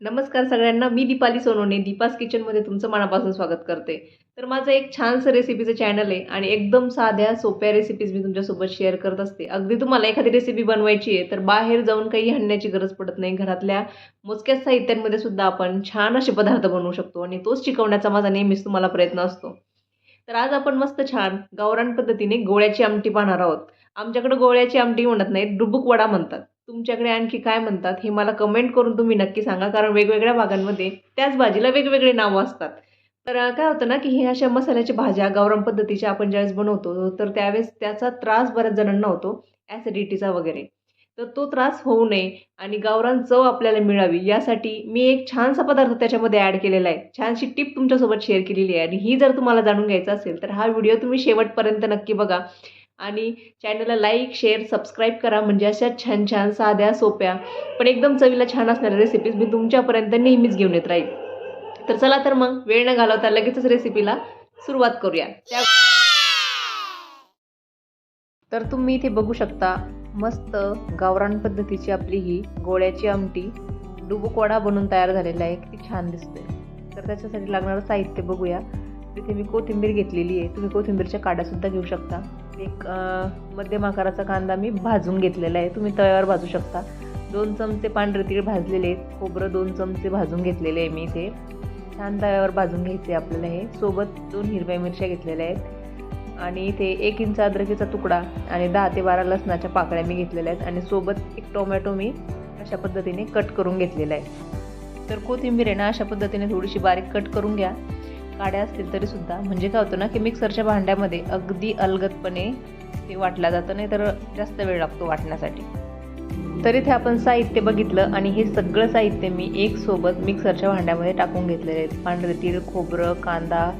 नमस्कार सगळ्यांना मी दीपाली सोनवणे दीपास किचनमध्ये तुमचं मनापासून स्वागत करते. तर माझं एक छानसं रेसिपीचं चॅनल आहे आणि एकदम साध्या सोप्या रेसिपीज मी तुमच्यासोबत शेअर करत असते. अगदी तुम्हाला एखादी रेसिपी बनवायची आहे तर बाहेर जाऊन काही आणण्याची गरज पडत नाही. घरातल्या मोजक्या साहित्यांमध्ये सुद्धा आपण छान असे पदार्थ बनवू शकतो आणि तोच शिकवण्याचा माझा नेहमीच तुम्हाला प्रयत्न असतो. तर आज आपण मस्त छान गावरान पद्धतीने गोळ्याची आमटी पाहणार आहोत. आमच्याकडे गोळ्याची आमटी म्हणत नाही डुबुक वडा म्हणतात. तुमच्याकडे आणखी काय म्हणतात हे मला कमेंट करून तुम्ही नक्की सांगा कारण वेगवेगळ्या भागांमध्ये त्याच भाजीला वेगवेगळे नावं असतात. तर काय होतं ना की हे अशा मसाल्याच्या भाज्या गावरान पद्धतीच्या आपण ज्यावेळेस बनवतो तर त्यावेळेस त्याचा त्रास बऱ्याच जणांना होतो ॲसिडिटीचा वगैरे. तर तो त्रास होऊ नये आणि गावरान चव आपल्याला मिळावी यासाठी मी एक छानसा पदार्थ त्याच्यामध्ये ॲड केलेला आहे. छानशी टिप तुमच्यासोबत शेअर केलेली आहे. आणि ही जर तुम्हाला जाणून घ्यायचं असेल तर हा व्हिडिओ तुम्ही शेवटपर्यंत नक्की बघा. आणि चॅनलला लाईक शेअर सबस्क्राईब करा. म्हणजे अशा छान छान साध्या सोप्या पण एकदम चवीला छान असणाऱ्या रेसिपीज मी तुमच्यापर्यंत नेहमीच घेऊन येत राहील. तर चला तर मग वेळ न घालवता लगेचच रेसिपीला सुरुवात करूया. त्या तर तुम्ही इथे बघू शकता मस्त गावरान पद्धतीची आपली ही गोळ्याची आमटी डुबुक वडा बनून तयार झालेला आहे. किती छान दिसतोय. तर त्याच्यासाठी लागणारं साहित्य बघूया. तिथे मी कोथिंबीर घेतलेली आहे. तुम्ही कोथिंबीरच्या काड्यासुद्धा घेऊ शकता. एक मध्यम आकाराचा कांदा मी भाजून घेतलेला आहे. तुम्ही तव्यावर भाजू शकता. दोन चमचे पांढरे तीळ भाजलेले आहेत. खोबरं दोन चमचे भाजून घेतलेले आहे मी इथे. छान तव्यावर भाजून घ्यायचे आपल्याला हे. सोबत दोन हिरव्या मिरच्या घेतलेल्या आहेत. आणि इथे एक इंच अद्रकीचा तुकडा आणि दहा ते बारा लसणाच्या पाकळ्या मी घेतलेल्या आहेत. आणि सोबत एक टोमॅटो मी अशा पद्धतीने कट करून घेतलेला आहे. तर कोथिंबीर आहे ना अशा पद्धतीने थोडीशी बारीक कट करून घ्या. काड्या असतील तरीसुद्धा म्हणजे काय होतं ना की मिक्सरच्या भांड्यामध्ये अगदी अलगदपणे ते वाटलं जातं नाही तर जास्त वेळ लागतो वाटण्यासाठी. तर इथे आपण साहित्य बघितलं आणि हे सगळं साहित्य मी एक सोबत मिक्सरच्या भांड्यामध्ये टाकून घेतलेले आहेत पांढरे तीळ खोबरं कांदा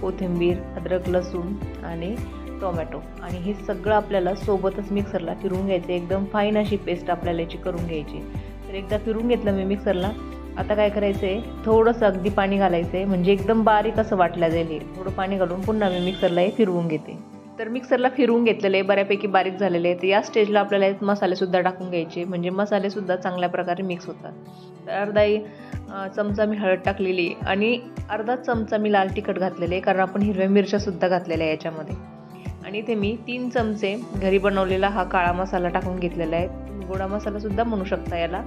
कोथिंबीर अद्रक लसूण आणि टोमॅटो. आणि हे सगळं आपल्याला सोबतच मिक्सरला फिरून घ्यायचं एकदम फाईन अशी पेस्ट आपल्याला याची करून घ्यायची तर एकदा फिरून घेतलं मी मिक्सरला आता काय करायचं आहे थोडंसं अगदी पाणी घालायचं आहे म्हणजे एकदम बारीक असं वाटलं जाईल. हे थोडं पाणी घालून पुन्हा मी मिक्सरला हे फिरवून घेते. तर मिक्सरला फिरवून घेतलेले आहे बऱ्यापैकी बारीक झालेले आहे तर या स्टेजला आपल्याला यात मसालेसुद्धा टाकून घ्यायचे. म्हणजे मसालेसुद्धा चांगल्या प्रकारे मिक्स होतात. तर अर्धा चमचा मी हळद टाकलेली आणि अर्धा चमचा मी लाल तिखट घातलेले आहे कारण आपण हिरव्या मिरच्यासुद्धा घातलेल्या आहे याच्यामध्ये. आणि इथे मी तीन चमचे घरी बनवलेला हा काळा मसाला टाकून घेतलेला आहे. गोडा मसालासुद्धा म्हणू शकता याला.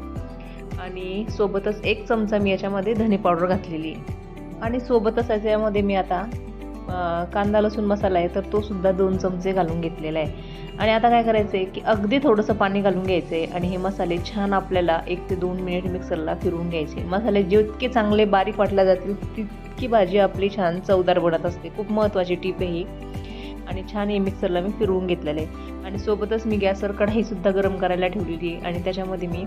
आणि सोबतच एक चमचा मी याच्यामध्ये धने पावडर घातलेली. आहे आणि सोबतच याच्यामध्ये मी आता कांदा लसूण मसाला आहे तर तो सुद्धा दोन चमचे घालून घेतलेला आहे. आणि आता काय करायचं आहे की अगदी थोडंसं पाणी घालून घ्यायचं आहे आणि हे मसाले छान आपल्याला एक ते दोन मिनिट मिक्सरला फिरवून घ्यायचे. मसाले जितके चांगले बारीक वाटल्या जातील तितकी भाजी आपली छान चवदार बनत असते. खूप महत्त्वाची टीप आहे ही. आणि छान हे मिक्सरला मी फिरवून घेतलेलं आहे. आणि सोबतच मी गॅसवर कढाईसुद्धा गरम करायला ठेवलेली आहे. आणि त्याच्यामध्ये मी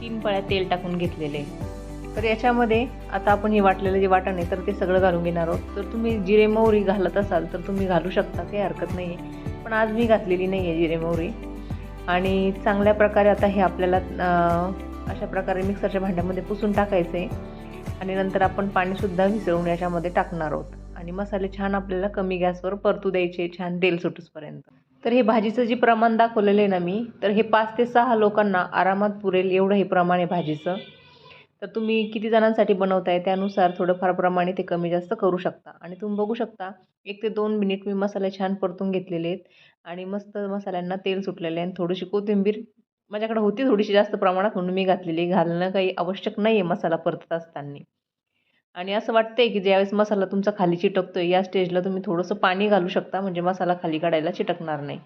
तीन पळ्या तेल टाकून घेतलेले आहे. तर याच्यामध्ये आता आपण हे वाटलेलं जे वाटण आहे तर ते सगळं घालून घेणार आहोत. तर तुम्ही जिरे मोहरी घालत असाल तर तुम्ही घालू शकता काही हरकत नाही आहे पण आज मी घातलेली नाही आहे जिरे मोहरी. आणि चांगल्या प्रकारे आता हे आपल्याला अशा प्रकारे मिक्सरच्या भांड्यामध्ये पुसून टाकायचं आहे आणि नंतर आपण पाणीसुद्धा विसळून याच्यामध्ये टाकणार आहोत. आणि मसाले छान आपल्याला कमी गॅसवर परतू द्यायचे छान तेल सुटूसपर्यंत. तर हे भाजीचं जे प्रमाण दाखवलेलं आहे ना मी तर हे पाच ते सहा लोकांना आरामात पुरेल एवढं हे प्रमाण आहे भाजीचं. तर तुम्ही किती जणांसाठी बनवताय त्यानुसार थोडंफार प्रमाणे ते कमी जास्त करू शकता. आणि तुम्ही बघू शकता एक ते दोन मिनिट मी मसाले छान परतून घेतलेले आहेत. आणि मस्त मसाल्यांना तेल सुटलेले आहे आणि थोडीशी कोथिंबीर माझ्याकडे होती थोडीशी जास्त प्रमाणात म्हणून मी घातलेली घालणं काही आवश्यक नाही आहे मसाला परतत असताना. आणि असं वाटतंय की ज्यावेळेस मसाला तुमचा खाली चिटकतोय या स्टेजला तुम्ही थोडंसं पाणी घालू शकता म्हणजे मसाला खाली काढायला चिटकणार नाही.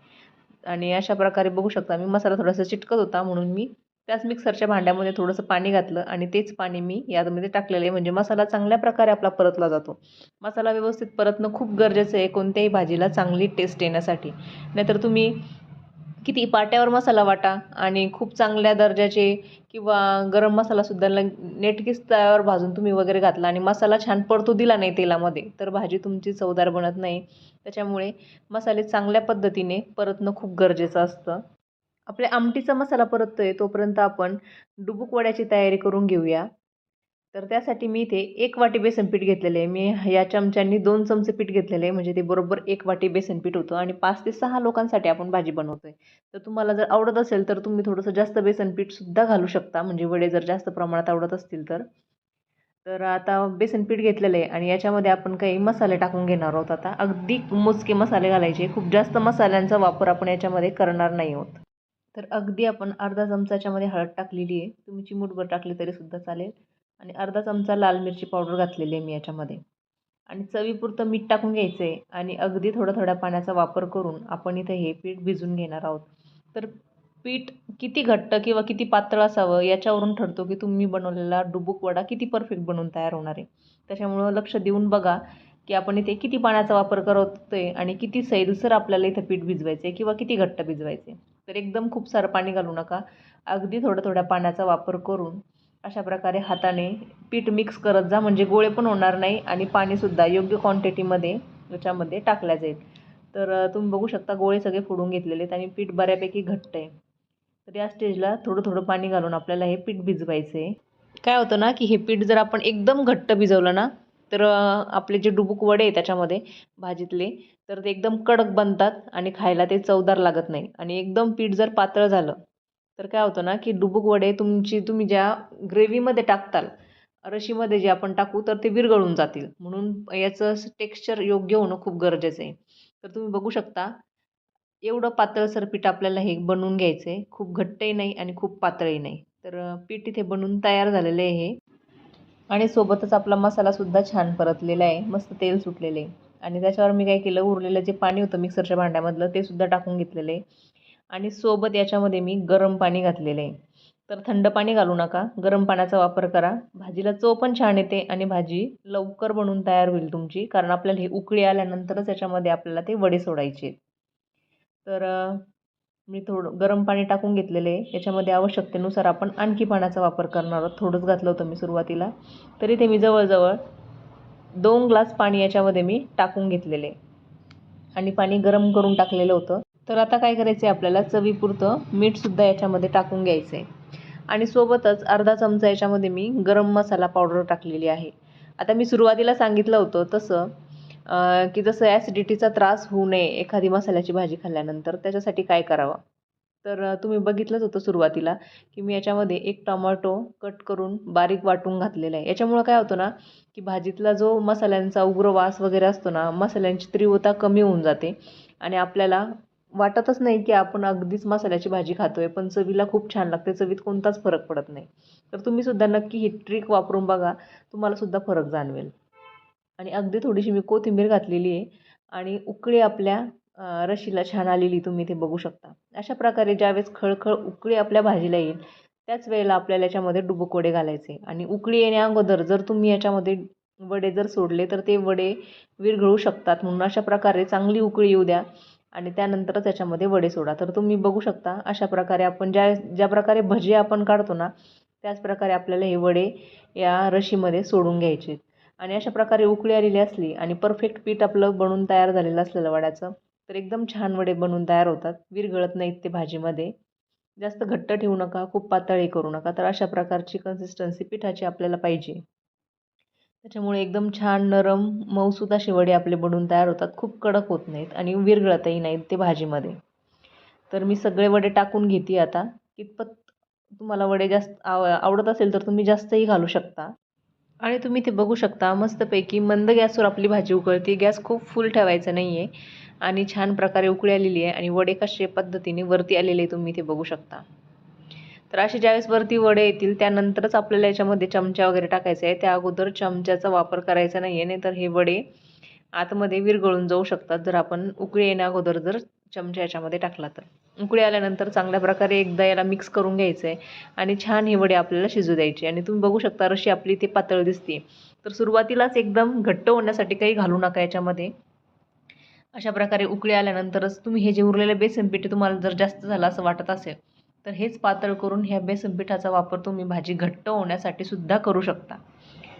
आणि अशा प्रकारे बघू शकता मी मसाला थोडासा चिटकत होता म्हणून मी त्याच मिक्सरच्या भांड्यामध्ये थोडंसं पाणी घातलं आणि तेच पाणी मी यामध्ये टाकलेलं आहे. म्हणजे मसाला चांगल्या प्रकारे आपला परतला जातो. मसाला व्यवस्थित परतणं खूप गरजेचं आहे कोणत्याही भाजीला चांगली टेस्ट येण्यासाठी. नाहीतर तुम्ही किती पाट्यावर मसाला वाटा आणि खूप चांगल्या दर्जाचे किंवा गरम मसालासुद्धा ल नेटकीच तव्यावर भाजून तुम्ही वगैरे घातला आणि मसाला छान परतू दिला नाही तेलामध्ये तर भाजी तुमची चवदार बनत नाही. त्याच्यामुळे मसाले चांगल्या पद्धतीने परतणं खूप गरजेचं असतं. आपल्या आमटीचा मसाला परततो आहे तोपर्यंत आपण डुबुक वड्याची तयारी करून घेऊया. तर त्यासाठी मी इथे एक वाटी बेसन पीठ घेतलेलं आहे. मी या चमच्यांनी दोन चमचे पीठ घेतलेलं आहे. म्हणजे ते बरोबर एक वाटी बेसन पीठ होतं आणि पाच ते सहा लोकांसाठी आपण भाजी बनवतोय. तर तुम्हाला जर आवडत असेल तर तुम्ही थोडंसं जास्त बेसन पीठसुद्धा घालू शकता. म्हणजे वडे जर जास्त प्रमाणात आवडत असतील तर. तर आता बेसन पीठ घेतलेलं आहे आणि याच्यामध्ये आपण काही मसाले टाकून घेणार आहोत आता. अगदी मोजके मसाले घालायचे. खूप जास्त मसाल्यांचा वापर आपण याच्यामध्ये करणार नाही आहोत. तर अगदी आपण अर्धा चमचाच्यामध्ये हळद टाकलेली आहे. तुम्ही चिमूटभर टाकली तरीसुद्धा चालेल. आणि अर्धा चमचा लाल मिरची पावडर घातलेली आहे मी याच्यामध्ये. आणि चवीपुरतं मीठ टाकून घ्यायचं आहे आणि अगदी थोडा थोड्या पाण्याचा वापर करून आपण इथं हे पीठ भिजून घेणार आहोत. तर पीठ किती घट्ट किंवा किती पातळ असावं याच्यावरून ठरतो की तुम्ही बनवलेला डुबुक वडा किती परफेक्ट बनवून तयार होणार आहे. त्याच्यामुळं लक्ष देऊन बघा की आपण इथे किती पाण्याचा वापर करत आहे आणि किती सैलसर आपल्याला इथं पीठ भिजवायचं आहे किंवा किती घट्ट भिजवायचे तर एकदम खूप सारं पाणी घालू नका. अगदी थोड्या थोड्या पाण्याचा वापर करून अशा प्रकारे हाताने पीठ मिक्स करत जा म्हणजे गोळे पण होणार नाही आणि पाणीसुद्धा योग्य क्वांटिटीमध्ये याच्यामध्ये टाकल्या जाईल. तर तुम्ही बघू शकता गोळे सगळे फोडून घेतलेले आहेत आणि पीठ बऱ्यापैकी घट्ट आहे. तर या स्टेजला थोडं थोडं पाणी घालून आपल्याला हे पीठ भिजवायचं आहे काय होतं ना की हे पीठ जर आपण एकदम घट्ट भिजवलं ना तर आपले जे डुबुक वडे आहे त्याच्यामध्ये भाजीतले तर ते एकदम कडक बनतात आणि खायला ते चवदार लागत नाही. आणि एकदम पीठ जर पातळ झालं तर काय होतं ना की डुबुक वडे तुमची तुम्ही ज्या ग्रेव्हीमध्ये टाकताल रशीमध्ये जे आपण टाकू तर ते विरघळून जातील. म्हणून याचं टेक्स्चर योग्य होणं खूप गरजेचं आहे. तर तुम्ही बघू शकता एवढं पातळसर पीठ आपल्याला हे बनवून घ्यायचं आहे खूप घट्टही नाही आणि खूप पातळही नाही. तर पीठ इथे बनवून तयार झालेलं आहे हे. आणि सोबतच आपला मसालासुद्धा छान परतलेला आहे. मस्त तेल सुटलेलं आहे. आणि त्याच्यावर मी काय केलं उरलेलं जे पाणी होतं मिक्सरच्या भांड्यामधलं ते सुद्धा टाकून घेतलेलं आहे. आणि सोबत याच्यामध्ये मी गरम पाणी घातलेलं आहे. तर थंड पाणी घालू नका. गरम पाण्याचा वापर करा. भाजीला चव पण छान येते आणि भाजी लवकर बनून तयार होईल तुमची कारण आपल्याला हे उकळी आल्यानंतरच याच्यामध्ये आपल्याला ते वडे सोडायचे. तर मी थोडं गरम पाणी टाकून घेतलेलं आहे. याच्यामध्ये आवश्यकतेनुसार आपण आणखी पाण्याचा वापर करणार आहोत. थोडंच घातलं होतं मी सुरुवातीला. तरी ते मी जवळजवळ दोन ग्लास पाणी याच्यामध्ये मी टाकून घेतलेले आणि पाणी गरम करून टाकलेलं होतं. तर आता काय करायचं आहे आपल्याला? चवीपुरतं मीठसुद्धा याच्यामध्ये टाकून घ्यायचं आहे आणि सोबतच अर्धा चमचा याच्यामध्ये मी गरम मसाला पावडर टाकलेली आहे. आता मी सुरुवातीला सांगितलं होतं तसं की जसं ॲसिडिटीचा त्रास होऊ नये एखादी मसाल्याची भाजी खाल्ल्यानंतर त्याच्यासाठी काय करावं? तर तुम्ही बघितलंच होतं सुरुवातीला की मी याच्यामध्ये एक टमाटो कट करून बारीक वाटून घातलेला आहे. याच्यामुळं काय होतं ना की भाजीतला जो मसाल्यांचा उग्र वास वगैरे असतो ना मसाल्यांची तीव्रता कमी होऊन जाते. आणि आपल्याला वाटतच नाही की आपण अगदीच मसाल्याची भाजी खातो आहे पण चवीला खूप छान लागते. चवीत कोणताच फरक पडत नाही. तर तुम्हीसुद्धा नक्की ही ट्रिक वापरून बघा. तुम्हालासुद्धा फरक जाणवेल. आणि अगदी थोडीशी मी कोथिंबीर घातलेली आहे आणि उकळी आपल्या रशीला छान आलेली तुम्ही इथे बघू शकता. अशा प्रकारे ज्यावेळेस खळखळ उकळी आपल्या भाजीला येईल त्याच वेळेला आपल्याला याच्यामध्ये डुबकोडे घालायचे. आणि उकळी येण्या अगोदर जर तुम्ही याच्यामध्ये वडे जर सोडले तर ते वडे विरघळू शकतात. म्हणून अशा प्रकारे चांगली उकळी येऊ द्या. आणि त्यानंतरच त्याच्यामध्ये वडे सोडा. तर तुम्ही बघू शकता अशा प्रकारे आपण ज्या ज्या प्रकारे भजी आपण काढतो ना त्याचप्रकारे आपल्याला हे वडे या रशीमध्ये सोडून घ्यायचे. आणि अशा प्रकारे उकळी आलेली असली आणि परफेक्ट पीठ आपलं बनून तयार झालेलं असलेलं वड्याचं तर एकदम छान वडे बनवून तयार होतात. विरघळत नाहीत ते भाजीमध्ये. जास्त घट्ट ठेवू नका खूप पातळी करू नका. तर अशा प्रकारची कन्सिस्टन्सी पिठाची आपल्याला पाहिजे. त्याच्यामुळे एकदम छान नरम मऊसुद्धा शेवडे वडे आपले बनून तयार होतात. खूप कडक होत नाहीत आणि विरघळतही नाहीत ते भाजीमध्ये. तर मी सगळे वडे टाकून घेते आता. कितपत तुम्हाला वडे जास्त आव आवडत असेल तर तुम्ही जास्तही घालू शकता. आणि तुम्ही ते बघू शकता मस्तपैकी मंद गॅसवर आपली भाजी उकळते. गॅस खूप फुल ठेवायचं नाही आहे आणि छान प्रकारे उकळी आलेली आहे आणि वडे कसे पद्धतीने वरती आलेले तुम्ही ते बघू शकता. तर असे ज्यावेळेस वरती वडे येतील त्यानंतरच आपल्याला याच्यामध्ये चमचा वगैरे टाकायचा आहे. त्या अगोदर चमच्याचा वापर करायचा नाही आहे नाहीतर हे वडे आतमध्ये विरघळून जाऊ शकतात. जर आपण उकळी येण्या अगोदर जर चमचा याच्यामध्ये टाकला तर. उकळी आल्यानंतर चांगल्या प्रकारे एकदा याला मिक्स करून घ्यायचं आहे आणि छान हे वडे आपल्याला शिजू द्यायचे. आणि तुम्ही बघू शकता रशी आपली ते पातळ दिसते. तर सुरुवातीलाच एकदम घट्ट होण्यासाठी काही घालू नका याच्यामध्ये. अशा प्रकारे उकळी आल्यानंतरच तुम्ही हे जे उरलेलं बेसन पीठ तुम्हाला जर जास्त झालं असं वाटत असेल तर हेच पातळ करून ह्या बेसन पिठाचा वापर तुम्ही भाजी घट्ट होण्यासाठी सुद्धा करू शकता.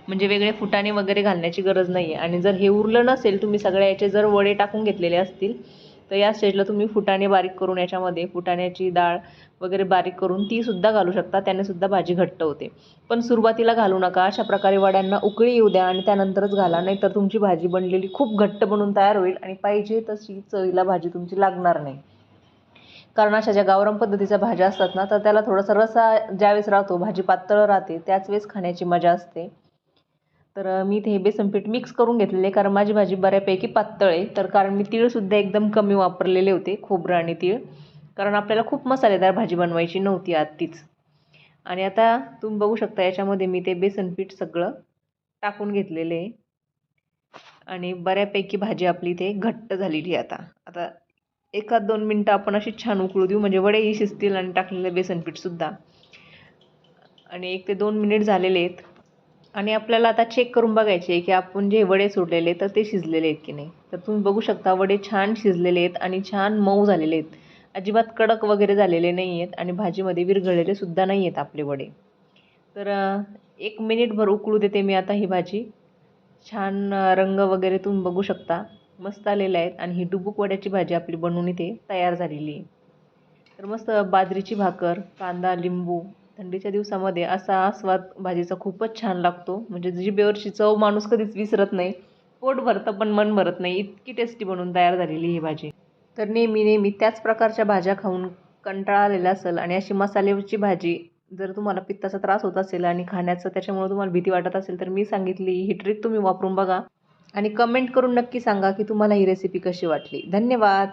म्हणजे वेगळे फुटाणे वगैरे घालण्याची गरज नाही आहे आणि जर हे उरलं नसेल तुम्ही सगळ्या याचे जर वडे टाकून घेतलेले असतील तर या स्टेजला तुम्ही फुटाणे बारीक करून याच्यामध्ये फुटाण्याची डाळ वगैरे बारीक करून तीसुद्धा घालू शकता. त्याने सुद्धा भाजी घट्ट होते. पण सुरुवातीला घालू नका. अशा प्रकारे वड्यांना उकळी येऊ द्या आणि त्यानंतरच घाला. नाहीतर तुमची भाजी बनलेली खूप घट्ट बनून तयार होईल आणि पाहिजे तशी चवीला भाजी तुमची लागणार नाही. कारण अशा ज्या गावरान पद्धतीच्या भाज्या असतात ना तर त्याला थोडासा रसा ज्यावेळेस राहतो भाजी पातळ राहते त्याच वेळेस खाण्याची मजा असते. तर मी इथे हे बेसन पीठ मिक्स करून घेतलेले आहे कारण माझी भाजी बऱ्यापैकी पातळ आहे. तर कारण मी तीळसुद्धा एकदम कमी वापरलेले होते खोबरं आणि तीळ. कारण आपल्याला खूप मसालेदार भाजी बनवायची नव्हती आत्तीच आणि आता तुम्ही बघू शकता याच्यामध्ये मी ते बेसन पीठ सगळं टाकून घेतलेले आहे. आणि बऱ्यापैकी भाजी आपली इथे घट्ट झालेली आहे आता. आता एखाद दोन मिनटं आपण अशी छान उकळू देऊ म्हणजे वडेही शिजतील आणि टाकलेलं बेसन पीठसुद्धा आणि एक ते दोन मिनिट झालेले आहेत. आणि आपल्याला आता चेक करून बघायचे आहे की आपण जे वडे सोडलेले तर ते शिजलेले आहेत की नाही? तर तुम्ही बघू शकता वडे छान शिजलेले आहेत आणि छान मऊ झालेले आहेत. अजिबात कडक वगैरे झालेले नाही आहेत आणि भाजीमध्ये विरघळलेले सुद्धा नाही आहेत आपले वडे. तर एक मिनिटभर उकळू देते मी आता ही भाजी. छान रंग वगैरे तुम्ही बघू शकता. मस्त आलेल्या आहेत आणि ही डुबुक वड्याची भाजी आपली बनवून इथे तयार झालेली आहे. तर मस्त बाजरीची भाकर कांदा लिंबू थंडीच्या दिवसामध्ये असा आस्वाद भाजीचा खूपच छान लागतो. म्हणजे जिभेवरची चव माणूस कधीच विसरत नाही पोट भरतं पण मन भरत नाही इतकी टेस्टी बनवून तयार झालेली ही भाजी. तर नेहमी नेहमी त्याच प्रकारच्या भाज्या खाऊन कंटाळा आलेला असेल आणि अशी मसाल्याची भाजी जर तुम्हाला पित्ताचा त्रास होत असेल आणि खाण्याचं त्याच्यामुळे तुम्हाला भीती वाटत असेल तर मी सांगितली ही ट्रिक तुम्ही वापरून बघा. आणि कमेंट करून नक्की सांगा की तुम्हाला ही रेसिपी कशी वाटली. धन्यवाद.